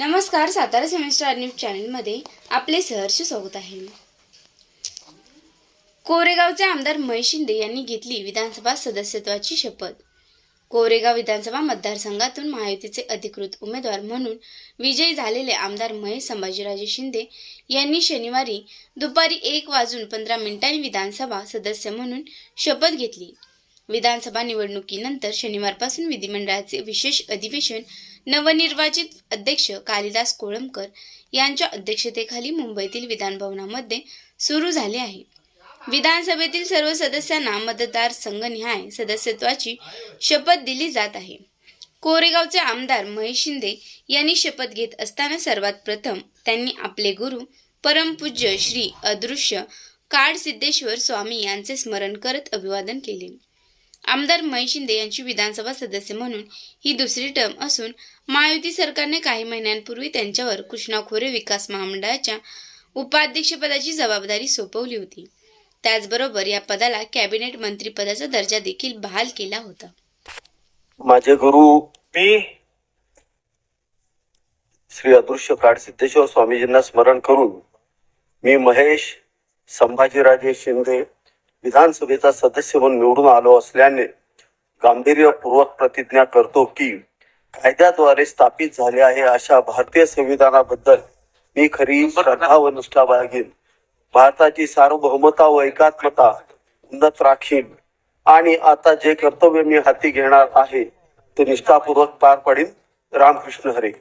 नमस्कार Satara semester news चॅनलमध्ये आपले सहर्ष स्वागत आहे. कोरेगावचे आमदार महेश शिंदे यांनी घेतली विधानसभा सदस्यत्वाची शपथ. कोरेगाव विधानसभा मतदारसंघातून महायुतीचे अधिकृत उमेदवार म्हणून विजयी झालेले आमदार महेश संभाजीराजे शिंदे यांनी शनिवारी दुपारी एक वाजून पंधरा मिनिटांनी विधानसभा सदस्य म्हणून शपथ घेतली. विधानसभा निवडणुकीनंतर शनिवारपासून विधिमंडळाचे विशेष अधिवेशन नवनिर्वाचित अध्यक्ष कालिदास कोळंबकर यांच्या अध्यक्षतेखाली मुंबईतील विधानभवनामध्ये सुरू झाले आहे. विधानसभेतील सर्व सदस्यांना मतदार संघनिहाय सदस्यत्वाची शपथ दिली जात आहे. कोरेगावचे आमदार महेश शिंदे यांनी शपथ घेत असताना सर्वात प्रथम त्यांनी आपले गुरु परमपूज्य श्री अदृश्य काळसिद्धेश्वर स्वामी यांचे स्मरण करत अभिवादन केले. आमदार महेश शिंदे यांची विधानसभा सदस्य म्हणून ही दुसरी टर्म असून महायुती सरकारने काही महिन्यांपूर्वी त्यांच्यावर कृष्णा खोरे विकास महामंडळाच्या उपाध्यक्षपदाची जबाबदारी सोपवली होती. त्याचबरोबर या पदाला कॅबिनेट मंत्रीपदाचा दर्जा देखील बहाल केला होता. माझे गुरु मी श्री अदृश्य काळ सिद्धेश्वर स्वामीजींना स्मरण करून मी महेश संभाजीराजे शिंदे विधानसभेचा सदस्य म्हणून निवडून आलो असल्याने गांभीर्यपूर्वक प्रतिज्ञा करतो की कायद्याद्वारे स्थापित झाले आहे अशा भारतीय संविधानाबद्दल मी खरी श्रद्धा व निष्ठा बाळगेन. भारताची सार्वभौमता व एकात्मता उन्नत राखीन. आणि आता जे कर्तव्य मी हाती घेणार आहे ते निष्ठापूर्वक पार पाडीन. रामकृष्ण हरे.